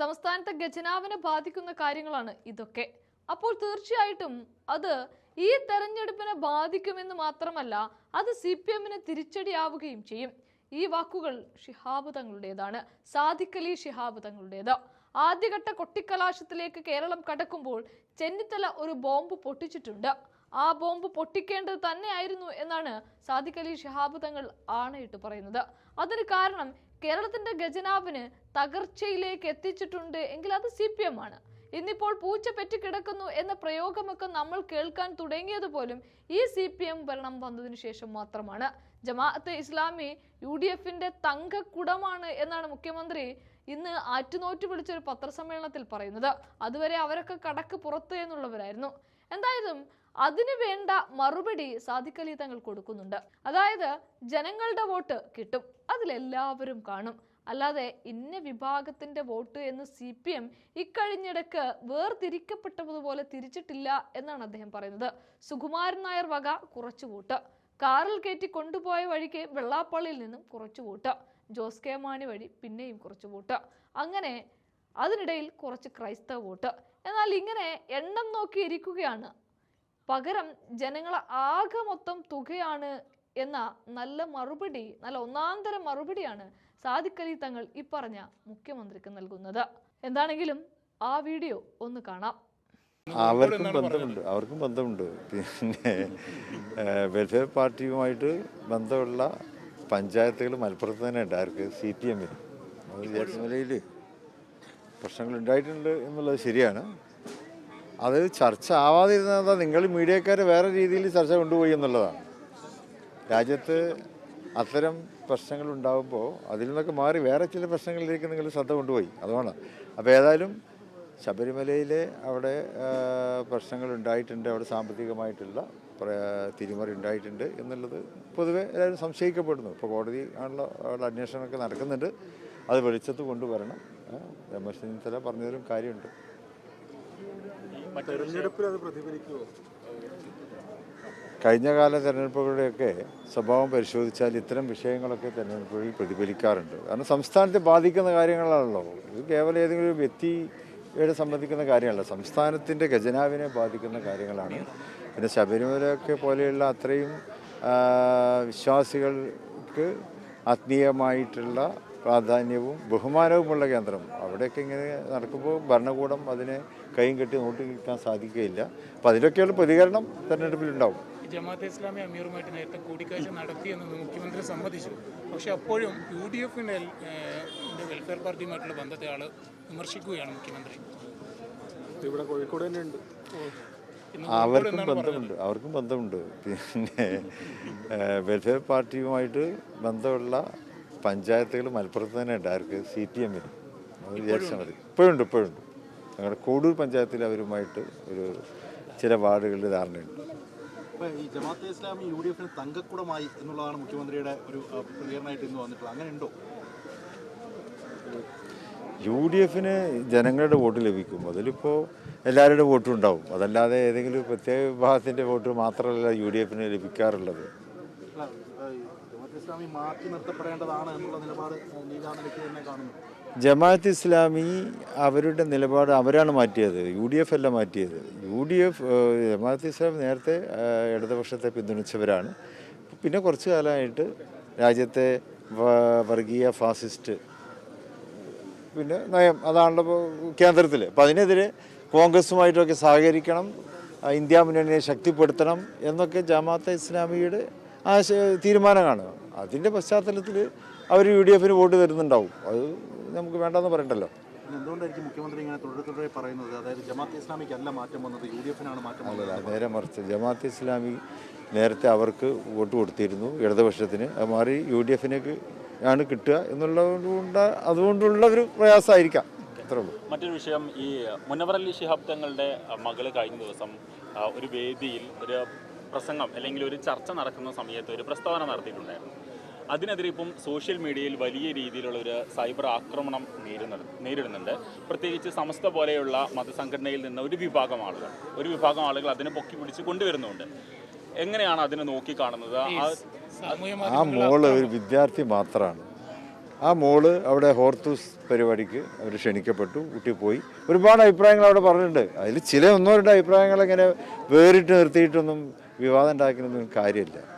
സംസ്ഥാനത്തെ ഖജനാവിനെ ബാധിക്കുന്ന കാര്യങ്ങളാണ് ഇതൊക്കെ. അപ്പോൾ തീർച്ചയായിട്ടും അത് ഈ തെരഞ്ഞെടുപ്പിനെ ബാധിക്കുമെന്ന് മാത്രമല്ല അത് സി പി എമ്മിന് തിരിച്ചടിയാവുകയും ചെയ്യും. ഈ വാക്കുകൾ ഷിഹാബ് തങ്ങളുടേതാണ് സാധിക്കലി ഷിഹാബ് തങ്ങളുടേത് ആദ്യഘട്ട കൊട്ടിക്കലാശത്തിലേക്ക് കേരളം കടക്കുമ്പോൾ ചെന്നിത്തല ഒരു ബോംബ് പൊട്ടിച്ചിട്ടുണ്ട്. ആ ബോംബ് പൊട്ടിക്കേണ്ടത് തന്നെയായിരുന്നു എന്നാണ് സാദിഖലി ഷിഹാബ് തങ്ങൾ ആണയിട്ട് പറയുന്നത്. അതിന് കാരണം കേരളത്തിന്റെ ഖജനാവിന് തകർച്ചയിലേക്ക് എത്തിച്ചിട്ടുണ്ട് എങ്കിൽ അത് സി പി എം ആണ്. ഇന്നിപ്പോൾ പൂച്ച പെറ്റിക്കിടക്കുന്നു എന്ന പ്രയോഗമൊക്കെ നമ്മൾ കേൾക്കാൻ തുടങ്ങിയത് പോലും ഈ സി പി എം ഭരണം വന്നതിന് ശേഷം മാത്രമാണ്. ജമാഅത്ത് ഇസ്ലാമി യു ഡി എഫിന്റെ തങ്കക്കുടമാണ് എന്നാണ് മുഖ്യമന്ത്രി ഇന്ന് ആറ്റുനോറ്റ് വിളിച്ചൊരു പത്രസമ്മേളനത്തിൽ പറയുന്നത്. അതുവരെ അവരൊക്കെ കടക്ക് പുറത്ത് എന്നുള്ളവരായിരുന്നു. എന്തായാലും അതിനു വേണ്ട മറുപടി സാദിഖ് അലി തങ്ങൾ കൊടുക്കുന്നുണ്ട്. അതായത് ജനങ്ങളുടെ വോട്ട് കിട്ടും. അതിലെല്ലാവരും കാണും. അല്ലാതെ ഇന്ന വിഭാഗത്തിന്റെ വോട്ട് എന്ന് സി പി എം ഇക്കഴിഞ്ഞിടക്ക് വേർതിരിക്കപ്പെട്ടതുപോലെ തിരിച്ചിട്ടില്ല എന്നാണ് അദ്ദേഹം പറയുന്നത്. സുകുമാരൻ നായർ വക കുറച്ചു വോട്ട്. കാറിൽ കയറ്റി കൊണ്ടുപോയ വഴിക്ക് വെള്ളാപ്പള്ളിയിൽ നിന്നും കുറച്ചു വോട്ട്. ജോസ് കെ മാണി വഴി പിന്നെയും കുറച്ചു വോട്ട്. അങ്ങനെ അതിനിടയിൽ കുറച്ച് ക്രൈസ്തവ വോട്ട്. എന്നാൽ ഇങ്ങനെ എണ്ണം നോക്കി ഇരിക്കുകയാണ് പകരം ജനങ്ങളെ ആകെ മൊത്തം തുകയാണ് എന്ന നല്ല മറുപടി നല്ല ഒന്നാന്തര മറുപടിയാണ് സാദിഖലി തങ്ങൾ ഇപ്പറഞ്ഞ മുഖ്യമന്ത്രിക്ക് നൽകുന്നത്. എന്താണെങ്കിലും ആ വീഡിയോ ഒന്ന് കാണാം. അവർക്കും ബന്ധമുണ്ട് അവർക്കും ബന്ധമുണ്ട്. പിന്നെ വെൽഫെയർ പാർട്ടിയുമായിട്ട് ബന്ധമുള്ള പഞ്ചായത്തുകൾ മലപ്പുറത്ത് തന്നെ ഉണ്ട് ആർക്ക്? സി പി എമ്മിന്. നിലയിൽ പ്രശ്നങ്ങൾ ഉണ്ടായിട്ടുണ്ട് എന്നുള്ളത് ശരിയാണ്. അത് ചർച്ച ആവാതിരുന്നത് നിങ്ങൾ മീഡിയക്കാർ വേറെ രീതിയിൽ ചർച്ച കൊണ്ടുപോയി എന്നുള്ളതാണ്. രാജ്യത്ത് അത്തരം പ്രശ്നങ്ങൾ ഉണ്ടാകുമ്പോൾ അതിൽ നിന്നൊക്കെ മാറി വേറെ ചില പ്രശ്നങ്ങളിലേക്ക് നിങ്ങൾ ശ്രദ്ധ കൊണ്ടുപോയി. അതുമാണ്. അപ്പോൾ ഏതായാലും ശബരിമലയിലെ അവിടെ പ്രശ്നങ്ങൾ ഉണ്ടായിട്ടുണ്ട് അവിടെ സാമ്പത്തികമായിട്ടുള്ള തിരിമറി ഉണ്ടായിട്ടുണ്ട് എന്നുള്ളത് പൊതുവെ എല്ലാവരും സംശയിക്കപ്പെടുന്നു. ഇപ്പോൾ കോടതി ആണല്ലോ അവിടെ അന്വേഷണമൊക്കെ നടക്കുന്നുണ്ട്. അത് വെളിച്ചത്ത് കൊണ്ടുവരണം. രമേശ് ചെന്നിത്തല പറഞ്ഞതിലും കാര്യമുണ്ട്. കഴിഞ്ഞ കാല തെരഞ്ഞെടുപ്പുകളുടെയൊക്കെ സ്വഭാവം പരിശോധിച്ചാൽ ഇത്തരം വിഷയങ്ങളൊക്കെ തെരഞ്ഞെടുപ്പുകളിൽ പ്രതിഫലിക്കാറുണ്ട്. കാരണം സംസ്ഥാനത്തെ ബാധിക്കുന്ന കാര്യങ്ങളാണല്ലോ. ഇത് കേവലം ഏതെങ്കിലും ഒരു വ്യക്തിയെ സംബന്ധിക്കുന്ന കാര്യമല്ല. സംസ്ഥാനത്തിന്റെ ഖജനാവിനെ ബാധിക്കുന്ന കാര്യങ്ങളാണ്. പിന്നെ ശബരിമലയൊക്കെ പോലെയുള്ള അത്രയും വിശ്വാസികൾക്ക് ആത്മീയമായിട്ടുള്ള പ്രാധാന്യവും ബഹുമാനവുമുള്ള കേന്ദ്രം. അവിടെയൊക്കെ ഇങ്ങനെ നടക്കുമ്പോൾ ഭരണകൂടം അതിനെ കൈയും കെട്ടി നോട്ടി നിൽക്കാൻ സാധിക്കുകയില്ല. അപ്പോൾ അതിലൊക്കെയുള്ള പ്രതികരണം തെരഞ്ഞെടുപ്പിലുണ്ടാവും. ജമാഅത്തെ ഇസ്ലാമി അമീറുമായിട്ട് നേരത്തെ കൂടിക്കാഴ്ച നടത്തിയെന്ന് മുഖ്യമന്ത്രി സമ്മതിച്ചു. പക്ഷെ അപ്പോഴും യു ഡി എഫിന്റെ വെൽഫെയർ പാർട്ടിയുമായിട്ടുള്ള ബന്ധത്തെ ആൾ വിമർശിക്കുകയാണ് മുഖ്യമന്ത്രി. ഇവിടെ കോഴിക്കോട് തന്നെ ഉണ്ട് അവർക്കും ബന്ധമുണ്ട് അവർക്കും ബന്ധമുണ്ട്. പിന്നെ വെൽഫെയർ പാർട്ടിയുമായിട്ട് ബന്ധമുള്ള പഞ്ചായത്തുകൾ മലപ്പുറത്ത് തന്നെ ഉണ്ട് ആർക്ക്? സി പി എമ്മിന്. വിചാരിച്ചാൽ മതി. ഇപ്പോഴുണ്ട് ഇപ്പോഴുണ്ട്. ഞങ്ങളുടെ കൂടൂർ പഞ്ചായത്തിൽ അവരുമായിട്ട് ഒരു ചില വാർഡുകളിൽ ധാരണയുണ്ട്. ഇപ്പൊ ഈ ജമാഅത്തെ ഇസ്ലാമി യു ഡി എഫിന് തങ്കക്കുടമായി എന്നുള്ളതാണ് മുഖ്യമന്ത്രിയുടെ ഒരു പ്രതികരണമായിട്ട് ഇന്ന് വന്നിട്ടുള്ളത്. അങ്ങനെ ഉണ്ടോ? യു ഡി എഫിന് ജനങ്ങളുടെ വോട്ട് ലഭിക്കും. അതിലിപ്പോൾ എല്ലാവരുടെ വോട്ടും ഉണ്ടാവും. അതല്ലാതെ ഏതെങ്കിലും പ്രത്യേക വിഭാഗത്തിന്റെ വോട്ട് മാത്രമല്ല യു ഡി എഫിന് ലഭിക്കാറുള്ളത് അല്ല ഏഹ്, ഈ ജമാഅത്തെ ഇസ്ലാമി മാറ്റി നിർത്തപ്പെടേണ്ടതാണ് എന്നുള്ള നിലപാട് തന്നെ കാണുന്നു. ജമാഅത്ത് ഇസ്ലാമി അവരുടെ നിലപാട് അവരാണ് മാറ്റിയത് യു ഡി എഫ് അല്ല മാറ്റിയത്. U D F Jamaat Islami നേരത്തെ ഇടതുപക്ഷത്തെ പിന്തുണച്ചവരാണ്. പിന്നെ കുറച്ചു കാലമായിട്ട് രാജ്യത്തെ വർഗീയ ഫാസിസ്റ്റ് പിന്നെ നയം അതാണല്ലോ കേന്ദ്രത്തിൽ അപ്പം അതിനെതിരെ കോൺഗ്രസുമായിട്ടൊക്കെ സഹകരിക്കണം ഇന്ത്യ മുന്നണിയെ ശക്തിപ്പെടുത്തണം എന്നൊക്കെ ജമാഅത്തെ ഇസ്ലാമിയുടെ തീരുമാനമാണ് അതിന്റെ പശ്ചാത്തലത്തിൽ അവർ യു ഡി എഫിന് വോട്ട് തരുന്നുണ്ടാവും. അത് നമുക്ക് വേണ്ടെന്ന് പറയണ്ടല്ലോ. എന്തുകൊണ്ടായിരിക്കും മുഖ്യമന്ത്രി ഇങ്ങനെ തുടരെ തുടരെ പറയുന്നത്? അതായത് ജമാഅത്തെ മാറ്റം വന്നത് യു ഡി എഫിനാണ് മാറ്റം അല്ല നേരെ മറിച്ച് ജമാഅത്ത് ഇസ്ലാമി നേരത്തെ അവർക്ക് വോട്ട് കൊടുത്തിരുന്നു. ഇടതുപക്ഷത്തിന് അത് മാറി യു ഡി എഫിനേക്ക് ആണ് കിട്ടുക എന്നുള്ളതുകൊണ്ട് അതുകൊണ്ടുള്ള ഒരു പ്രയാസമായിരിക്കാം മറ്റൊരു വിഷയം ഈ മുനവറലി അലി ശിഹാബ് തങ്ങളുടെ മകൾ കഴിഞ്ഞ ദിവസം ഒരു വേദിയിൽ ഒരു പ്രസംഗം അല്ലെങ്കിൽ ഒരു ചർച്ച നടക്കുന്ന സമയത്ത് ഒരു പ്രസ്താവന നടത്തിയിട്ടുണ്ടായിരുന്നു. അതിനെതിരെ ഇപ്പം സോഷ്യൽ മീഡിയയിൽ വലിയ രീതിയിലുള്ള ഒരു സൈബർ ആക്രമണം നേരിടുന്നുണ്ട് നേരിടുന്നുണ്ട്. പ്രത്യേകിച്ച് സമസ്ത പോലെയുള്ള മതസംഘടനയിൽ നിന്ന് ഒരു വിഭാഗം ആളുകൾ ഒരു വിഭാഗം ആളുകൾ അതിനെ പൊക്കി പിടിച്ച് കൊണ്ടുവരുന്നുണ്ട്. എങ്ങനെയാണ് അതിനെ നോക്കിക്കാണുന്നത് ആ മോൾ ഒരു വിദ്യാർത്ഥി മാത്രമാണ് ആ മോൾ അവിടെ ഹോർത്തൂസ് പരിപാടിക്ക് അവർ ക്ഷണിക്കപ്പെട്ടു കുട്ടി പോയി ഒരുപാട് അഭിപ്രായങ്ങൾ അവിടെ പറഞ്ഞിട്ടുണ്ട്. അതിൽ ചില ഒന്നോ രണ്ടോ അഭിപ്രായങ്ങൾ ഇങ്ങനെ വേറിട്ട് നിർത്തിയിട്ടൊന്നും വിവാദം ഉണ്ടാക്കുന്നൊന്നും കാര്യമില്ല.